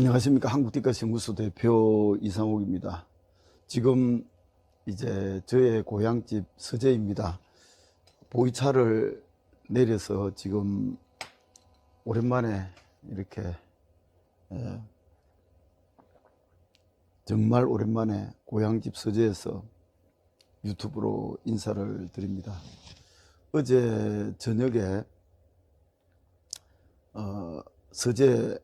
안녕하십니까. 한국디카연구소 대표 이상욱입니다. 지금 이제 저의 고향집 서재입니다. 보이차를 내려서 지금 오랜만에 이렇게 에, 정말 오랜만에 고향집 서재에서 유튜브로 인사를 드립니다. 어제 저녁에 어, 서재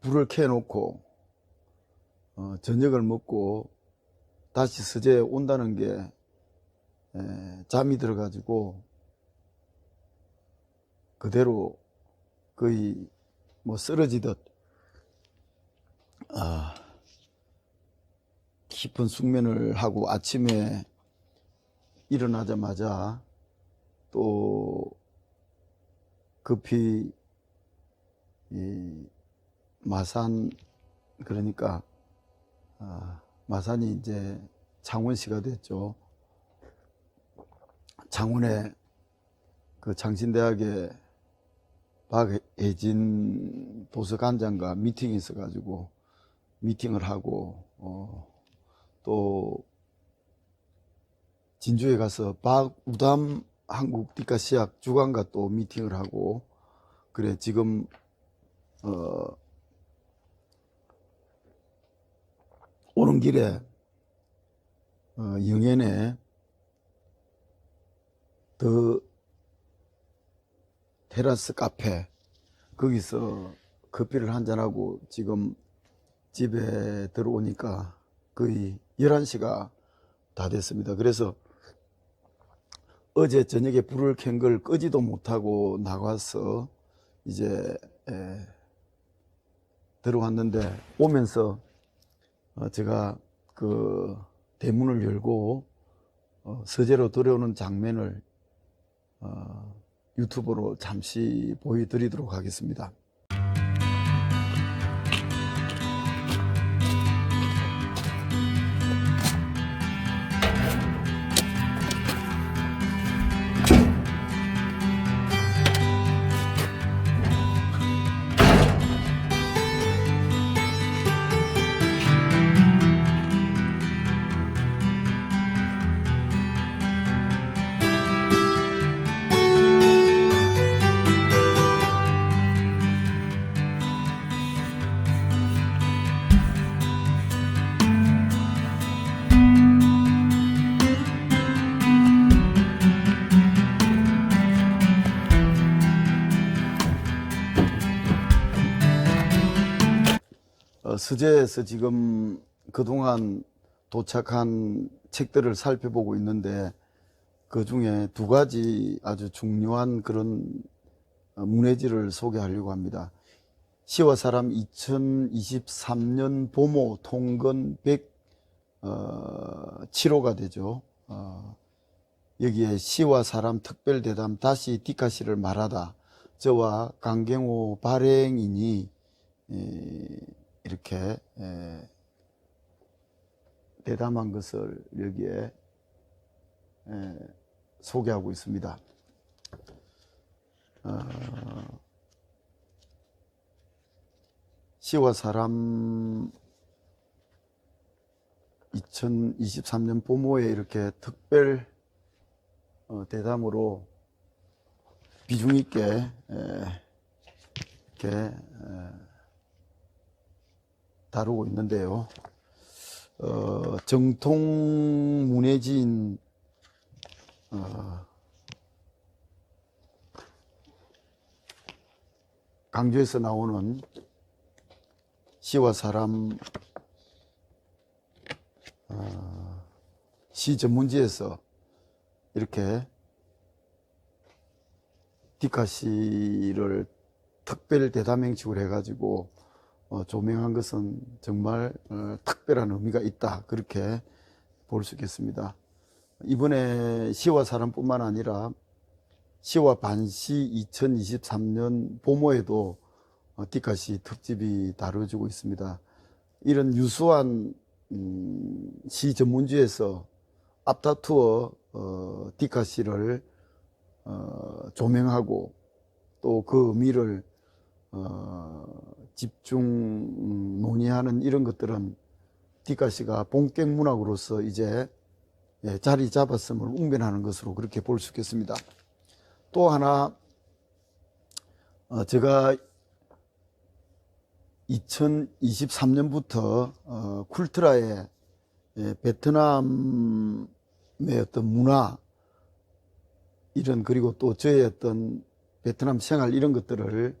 불을 켜놓고 어, 저녁을 먹고 다시 서재에 온다는 게 에, 잠이 들어가지고 그대로 거의 뭐 쓰러지듯 아, 깊은 숙면을 하고 아침에 일어나자마자 또 급히 이 마산 그러니까 아, 마산이 이제 창원시가 됐죠. 창원에 그 장신대학에 박혜진 도서관장과 미팅이 있어가지고 미팅을 하고 어, 또 진주에 가서 박우담 한국 디카시학 주관과 또 미팅을 하고 그래 지금 어, 오는 길에 어, 영현에 더 테라스 카페 거기서 커피를 한잔하고 지금 집에 들어오니까 거의 11시가 다 됐습니다. 그래서 어제 저녁에 불을 켠 걸 끄지도 못하고 나가서 이제 에, 들어왔는데 오면서 어, 제가 그 대문을 열고 어, 서재로 들어오는 장면을 어, 유튜브로 잠시 보여드리도록 하겠습니다. 서재에서 지금 그동안 도착한 책들을 살펴보고 있는데 그 중에 두 가지 아주 중요한 그런 어, 문해지를 소개하려고 합니다. 시와 사람 2023년 보모 통건 107호가 되죠. 어, 여기에 시와 사람 특별 대담 다시 디카시를 말하다 저와 강경호 발행인이 에, 이렇게 에, 대담한 것을 여기에 에, 소개하고 있습니다. 어, 시와 사람 2023년 봄호에 이렇게 특별 어, 대담으로 비중 있게 에, 이렇게 에, 다루고 있는데요. 어, 정통 문예지인 어, 강조에서 나오는 시와 사람 어, 시 전문지에서 이렇게 디카시를 특별 대담행식으로 해가지고 어, 조명한 것은 정말 어, 특별한 의미가 있다 그렇게 볼 수 있겠습니다. 이번에 시와 사람뿐만 아니라 시와 반시 2023년 봄호에도 어, 디카시 특집이 다뤄지고 있습니다. 이런 유수한 음, 시 전문지에서 앞다투어 어, 디카시를 어, 조명하고 또 그 의미를 어, 집중 음, 논의하는 이런 것들은 디카시가 본격 문학으로서 이제 예, 자리 잡았음을 웅변하는 것으로 그렇게 볼 수 있겠습니다. 또 하나 어, 제가 2023년부터 어, 쿨트라의 예, 베트남의 어떤 문화 이런 그리고 또 저의 어떤 베트남 생활 이런 것들을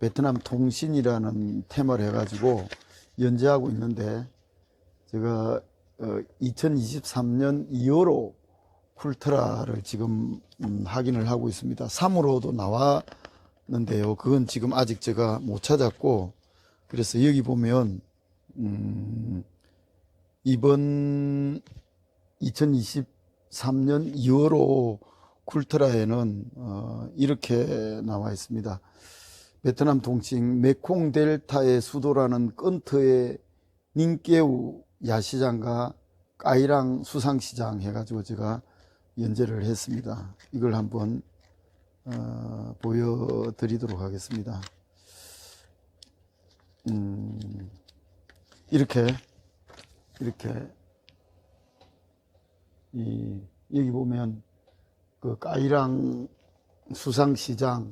베트남 통신이라는 테마를 해가지고 연재하고 있는데 제가 어, 2023년 2월로 쿨트라를 지금 음, 확인을 하고 있습니다. 3으로도 나왔는데요. 그건 지금 아직 제가 못 찾았고 그래서 여기 보면 음, 이번 2023년 2월호 쿨트라에는 어, 이렇게 나와 있습니다. 베트남 동칭 메콩 델타의 수도라는 끈트의 닌께우 야시장과 까이랑 수상시장 해가지고 제가 연재를 했습니다. 이걸 한번 어, 보여드리도록 하겠습니다. 음, 이렇게 이렇게 이 여기 보면 그 까이랑 수상시장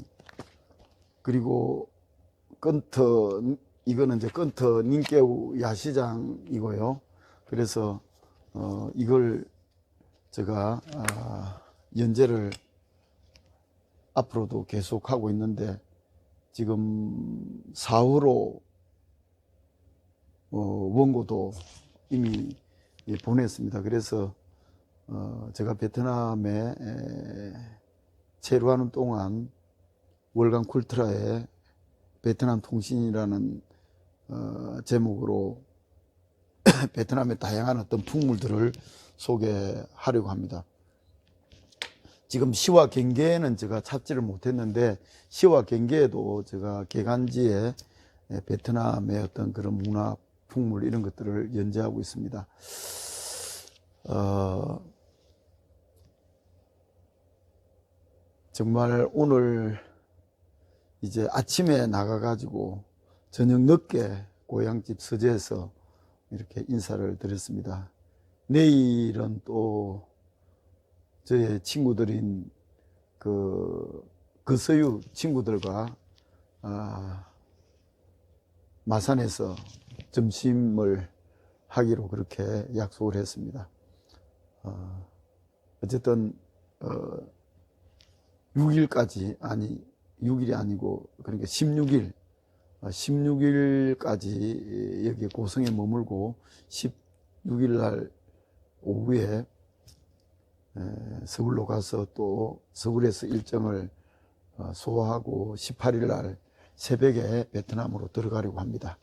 그리고 건터 이거는 이제 건터 닌께우 야시장이고요. 그래서 어 이걸 제가 아, 연재를 앞으로도 계속 하고 있는데 지금 4호로 어, 원고도 이미 예, 보냈습니다. 그래서 어, 제가 베트남에 에, 체류하는 동안 월간 쿨트라에 베트남 통신이라는 어, 제목으로 베트남의 다양한 어떤 풍물들을 소개하려고 합니다. 지금 시와 경계에는 제가 찾지를 못했는데 시와 경계에도 제가 개간지에 에, 베트남의 어떤 그런 문화 풍물 이런 것들을 연재하고 있습니다. 어, 정말 오늘 이제 아침에 나가가지고 저녁 늦게 고향집 서재에서 이렇게 인사를 드렸습니다. 내일은 또 저의 친구들인 그 거서유 친구들과 아, 마산에서 점심을 하기로 그렇게 약속을 했습니다. 어, 어쨌든 어, 6일까지 아니 6일이 아니고 그러니까 16일 16일까지 여기 고성에 머물고 16일 날 오후에 에, 서울로 가서 또 서울에서 일정을 어, 소화하고 18일 날 새벽에 베트남으로 들어가려고 합니다.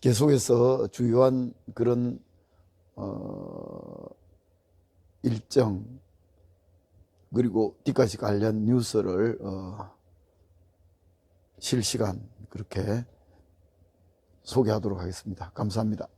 계속해서 주요한 그런 어, 일정 그리고 뒤까지 관련 뉴스를 어, 실시간 그렇게 소개하도록 하겠습니다. 감사합니다.